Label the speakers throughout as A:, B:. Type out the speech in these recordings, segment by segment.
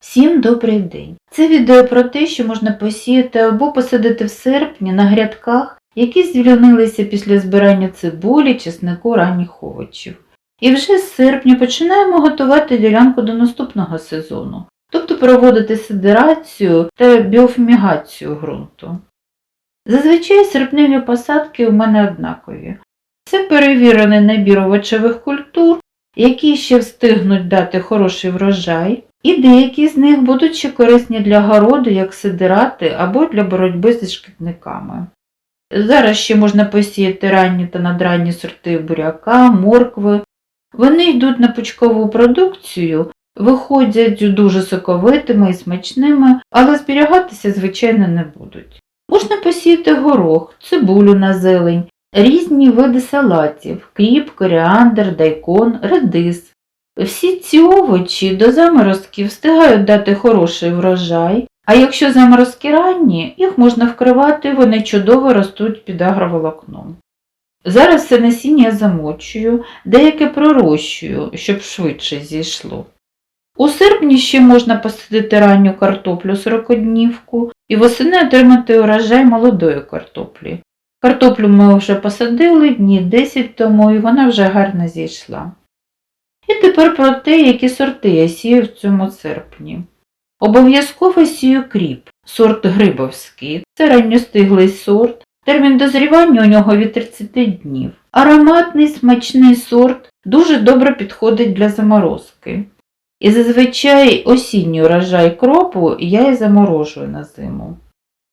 A: Всім добрий день! Це відео про те, що можна посіяти або посадити в серпні на грядках, які звільнилися після збирання цибулі, чеснику, ранніх овочів. І вже з серпня починаємо готувати ділянку до наступного сезону, тобто проводити сидерацію та біофумігацію ґрунту. Зазвичай серпневі посадки у мене однакові. Це перевірений набір овочевих культур, які ще встигнуть дати хороший врожай, і деякі з них будуть ще корисні для городу, як сидирати або для боротьби зі шкідниками. Зараз ще можна посіяти ранні та надранні сорти буряка, моркви. Вони йдуть на пучкову продукцію, виходять дуже соковитими і смачними, але зберігатися, звичайно, не будуть. Можна посіяти горох, цибулю на зелень, різні види салатів, кріп, коріандр, дайкон, редис. Всі ці овочі до заморозків встигають дати хороший врожай, а якщо заморозки ранні, їх можна вкривати, вони чудово ростуть під агроволокном. Зараз все насіння замочую, деяке пророщую, щоб швидше зійшло. У серпні ще можна посадити ранню картоплю сорокоднівку і восени отримати урожай молодої картоплі. Картоплю ми вже посадили дні 10 тому і вона вже гарно зійшла. Тепер про те, які сорти я сію в цьому серпні. Обов'язково сію кріп, сорт грибовський. Це ранньостиглий сорт. Термін дозрівання у нього від 30 днів. Ароматний смачний сорт дуже добре підходить для заморозки. І зазвичай осінній урожай кропу я і заморожую на зиму.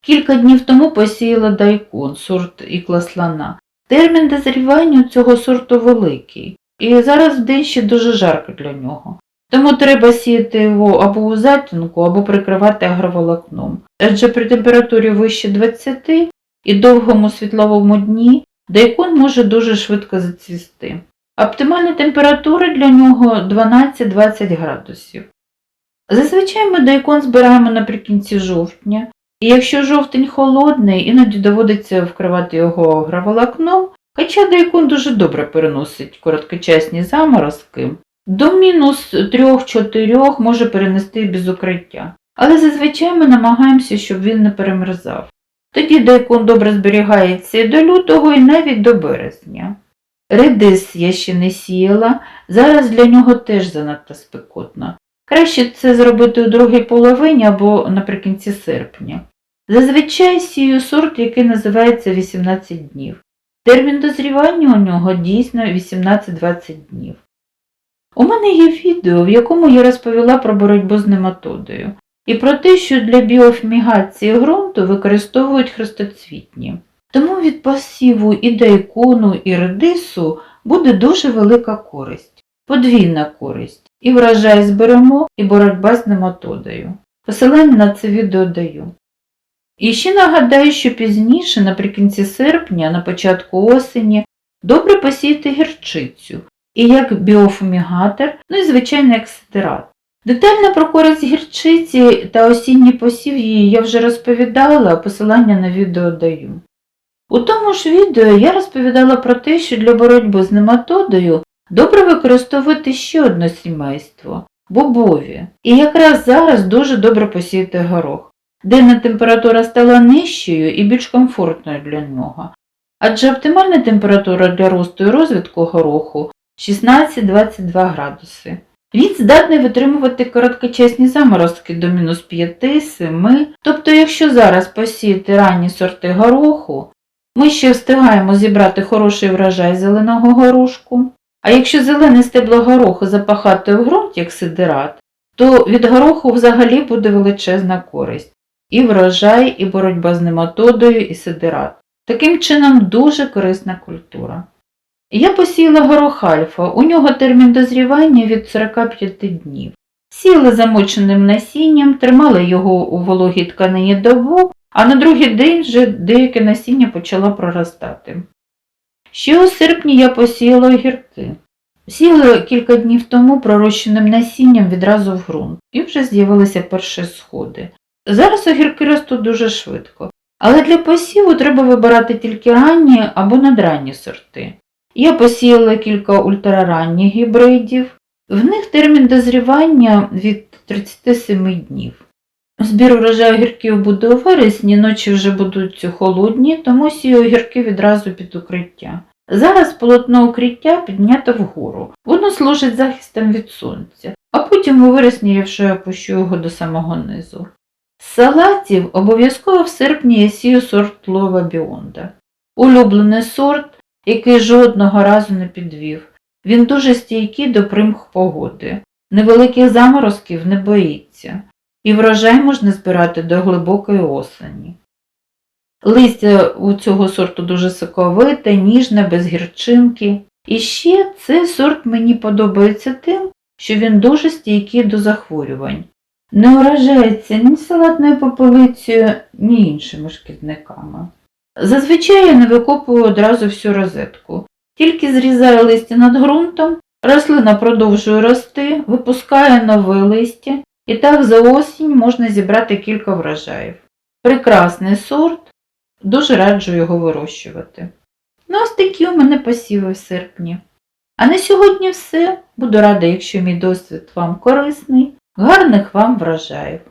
A: Кілька днів тому посіяла дайкон, сорт ікла слона. Термін дозрівання у цього сорту великий, і зараз в день ще дуже жарко для нього. Тому треба сіяти його або у затінку, або прикривати агроволокном. Адже при температурі вище 20 і довгому світловому дні дайкон може дуже швидко зацвісти. Оптимальна температура для нього 12-20 градусів. Зазвичай ми дайкон збираємо наприкінці жовтня, і якщо жовтень холодний, іноді доводиться вкривати його агроволокном, хоча дайкон дуже добре переносить короткочасні заморозки, до мінус 3-4 може перенести без укриття. Але зазвичай ми намагаємося, щоб він не перемерзав. Тоді дайкон добре зберігається і до лютого, і навіть до березня. Редис я ще не сіяла, зараз для нього теж занадто спекотно. Краще це зробити у другій половині або наприкінці серпня. Зазвичай сію сорт, який називається 18 днів. Термін дозрівання у нього дійсно 18-20 днів. У мене є відео, в якому я розповіла про боротьбу з нематодою і про те, що для біофмігації ґрунту використовують хрестоцвітні. Тому від посіву і дайкону, і редису буде дуже велика користь, подвійна користь. І врожай зберемо, і боротьба з нематодою. Посилання на це відео даю. І ще нагадаю, що пізніше, наприкінці серпня, на початку осені, добре посіяти гірчицю і як біофумігатор, ну і звичайно як сидерат. Детально про користь гірчиці та осінній посів її я вже розповідала, а посилання на відео даю. У тому ж відео я розповідала про те, що для боротьби з нематодою добре використовувати ще одне сімейство бобові. І якраз зараз дуже добре посіяти горох. Денна температура стала нижчою і більш комфортною для нього. Адже оптимальна температура для росту і розвитку гороху 16-22 градуси. Він здатний витримувати короткочасні заморозки до мінус 5-7, тобто якщо зараз посіяти ранні сорти гороху, ми ще встигаємо зібрати хороший врожай зеленого горошку, а якщо зелене стебло гороху запахати в ґрунт, як сидират, то від гороху взагалі буде величезна користь. І врожай, і боротьба з нематодою, і сидират. Таким чином дуже корисна культура. Я посіяла горох альфа, у нього термін дозрівання від 45 днів. Сіяла замоченим насінням, тримала його у вологій тканині добу, а на другий день вже деяке насіння почало проростати. Ще у серпні я посіяла огірки. Сіяла кілька днів тому пророщеним насінням відразу в ґрунт, і вже з'явилися перші сходи. Зараз огірки ростуть дуже швидко, але для посіву треба вибирати тільки ранні або надранні сорти. Я посіяла кілька ультраранніх гібридів, В них термін дозрівання від 37 днів. Збір урожаю огірків буде у вересні, ночі вже будуть холодні, тому сію огірки відразу під укриття. Зараз полотно укриття піднято вгору. Воно служить захистом від сонця, а потім у вересні я вже опущу його до самого низу. З салатів обов'язково в серпні я сію сорт лова біонда. Улюблений сорт, який жодного разу не підвів. Він дуже стійкий до примх погоди, невеликих заморозків не боїться, і врожай можна збирати до глибокої осені. Листя у цього сорту дуже соковите, ніжне, без гірчинки. І ще цей сорт мені подобається тим, що він дуже стійкий до захворювань. Не уражається ні салатною попелицею, ні іншими шкідниками. Зазвичай я не викопую одразу всю розетку. Тільки зрізаю листя над ґрунтом, рослина продовжує рости, випускає нове листя, і так за осінь можна зібрати кілька врожаїв. Прекрасний сорт, дуже раджу його вирощувати. Ну, ось такі у мене посіви в серпні. А на сьогодні все. Буду рада, якщо мій досвід вам корисний. Гарних вам врожаїв!